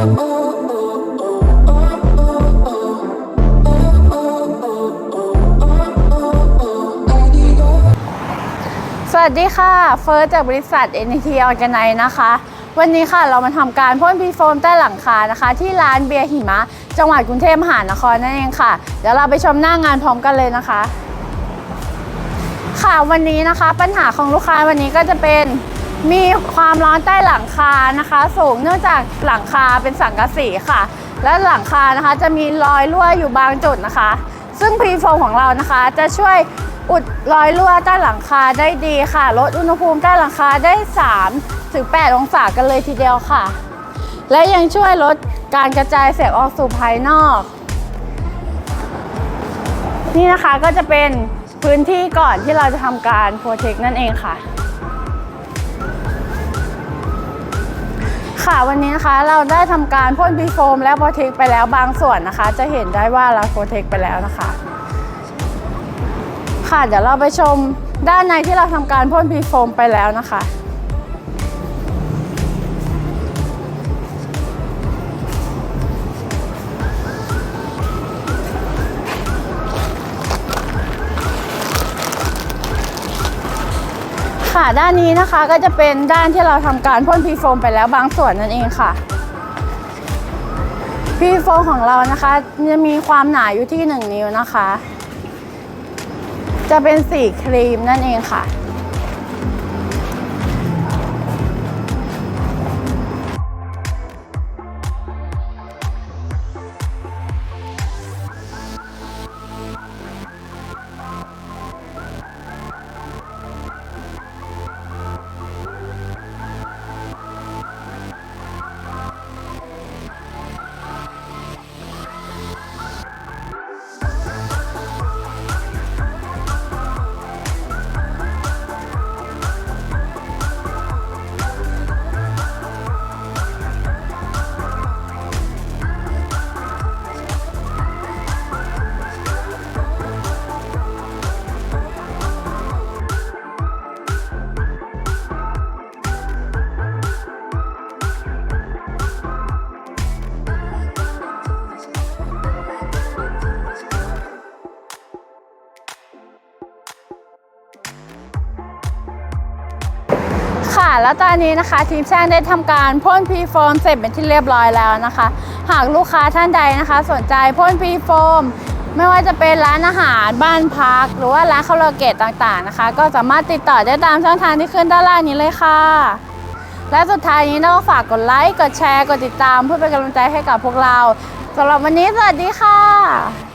สวัสดีค่ะ เฟิร์สจากบริษัท NT Organize นะคะ วันนี้ค่ะเรามาทำการพ่นพีโฟมใต้หลังคานะคะ ที่ร้านเบียร์หิมะ จังหวัดกรุงเทพมหานครนั่นเองค่ะ เดี๋ยวเราไปชมหน้างานพร้อมกันเลยนะคะ ค่ะวันนี้นะคะปัญหาของลูกค้าวันนี้ก็จะเป็น มีความร้อนใต้หลังคานะคะ สูงเนื่องจากหลังคาเป็นสังกะสีค่ะ และหลังคานะคะจะมีรอยรั่วอยู่บางจุดนะคะ ซึ่งพรีโฟมของเรานะคะจะช่วยอุดรอยรั่วใต้หลังคาได้ดีค่ะ ลดอุณหภูมิใต้หลังคาได้3ถึง8องศากันเลยทีเดียวค่ะ และยังช่วยลดการกระจายแสงออกสู่ภายนอก นี่นะคะก็จะเป็นพื้นที่ก่อนที่เราจะทำการโปรเทคนั่นเองค่ะ ค่ะวันนี้นะคะเราได้ทำการพ่นพีโฟมและโปรเทคไปแล้วบางส่วนนะคะ จะเห็นได้ว่าเราโปรเทคไปแล้วนะคะ ค่ะเดี๋ยวเราไปชมด้านในที่เราทำการพ่นพีโฟมไปแล้วนะคะ ค่ะด้านนี้นะคะก็จะเป็นด้านที่เราทำการพ่นพีโฟมไปแล้วบางส่วนนั่นเองค่ะพีโฟมของเรานะคะจะมีความหนาอยู่ที่ 1 นิ้วนะคะ จะเป็นสีครีมนั่นเองค่ะ แล้วตอนนี้นะคะ ทีมช่างได้ทำการพ่นพีโฟมเสร็จเป็นที่เรียบร้อยแล้วนะคะ หากลูกค้าท่านใดนะคะ สนใจพ่นพีโฟมไม่ว่าจะเป็นร้านอาหารบ้านพัก หรือว่าร้านคาราโอเกะต่างๆนะคะ ก็สามารถติดต่อได้ตามช่องทางที่ขึ้นด้านล่างนี้เลยค่ะ และสุดท้ายนี้เราก็ฝากกดไลค์ กดแชร์ กดติดตามเพื่อเป็นกำลังใจให้กับพวกเราสำหรับวันนี้สวัสดีค่ะ